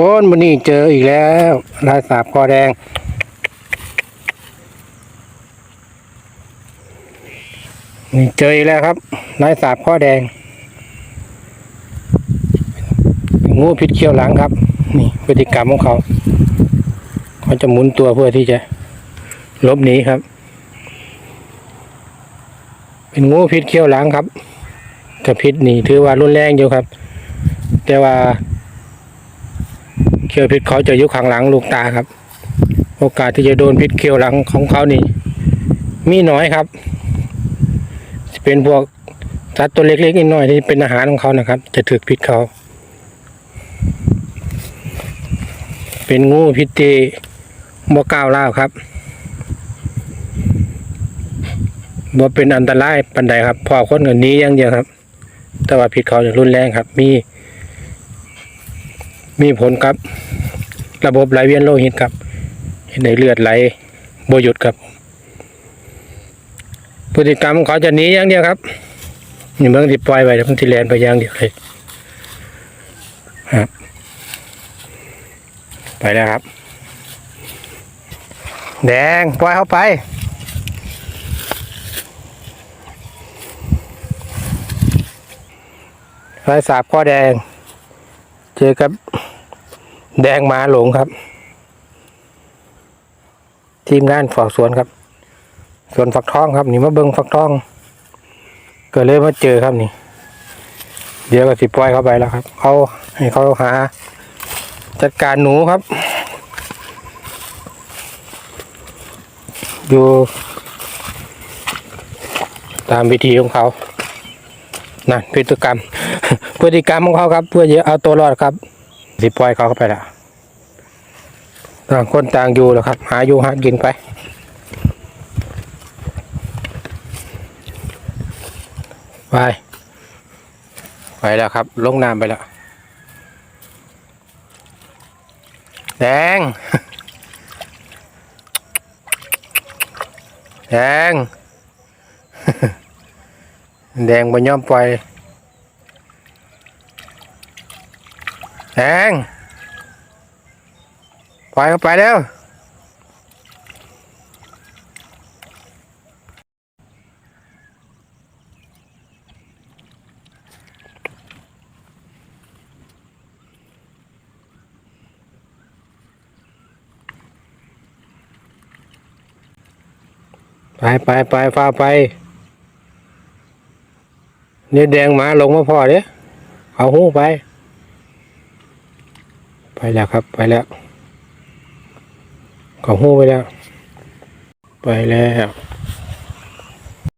คนวันนี้เจออีกแล้วลายสาบคอแดง นี่เจออีกแล้วครับลายสาบคอแดง งูพิษเขี้ยวหลังครับ นี่พฤติกรรมของเขาเขาจะหมุนตัวเพื่อที่จะหลบหนีครับ เป็นงูพิษเขี้ยวหลังครับแต่พิษนี่ถือว่ารุนแรงอยู่ครับ แต่ว่า เขี้ยวพิษเขาจะอยู่ข้างหลังลูกตาครับ โอกาสที่จะโดนพิษเขี้ยวหลังของเขานี่ มีน้อยครับ เป็นพวกสัตว์ตัวเล็กๆนิดหน่อยที่เป็นอาหารของเขานะครับ จะถึกพิษเขา เป็นงูพิษที่บ่ก้าวล่าครับบ่เป็นอันตรายปันใดครับพอคนกันนี้ย่างเดียวครับ แต่ว่าพิษเขาจะรุนแรงครับ มี มีผลครับ ระบบไหลเวียนโลหิตครับในเลือดไหลบหยุดครับ พฤติกรรมของเขาจะหนีอย่างเดียวครับนี่เมืองที่ปล่อยไปเดี๋ยวมันที่แลนไปอย่างเดียวเลยครับไปแล้วครับ แดงปล่อยเข้าไปลายสาบข้อแดง เจอกับ แดงมาหลงครับ ทีมงานฝอกสวนครับ สวนฝักทองครับ นี่มาเบิงฝักทองก็เลยมาเจอครับนี่ เดี๋ยวก็สิปล่อยเข้าไปแล้วครับเขาให้เขาหา จัดการหนูครับ อยู่ตามวิธีของเขานั่นพฤติกรรม พฤติกรรมของเขาครับ เพื่อจะเอาตัวรอดครับ สิปล่อยเขาเข้าไปแล้วต่างคนต่างอยู่แล้วครับ หาอยู่หากินไปไปไปแล้วครับ ลงน้ำไปแล้วแดงแดงแดงบนย่อมปล่อย แดงปล่อยเข้าไปแล้วไปไปไปฟ้าไปเนี่ยแดงหมาลงมาพอเด้เอาหูไป ไปแล้วครับ ไปแล้วก็หู้ไปแล้ว ไปแล้ว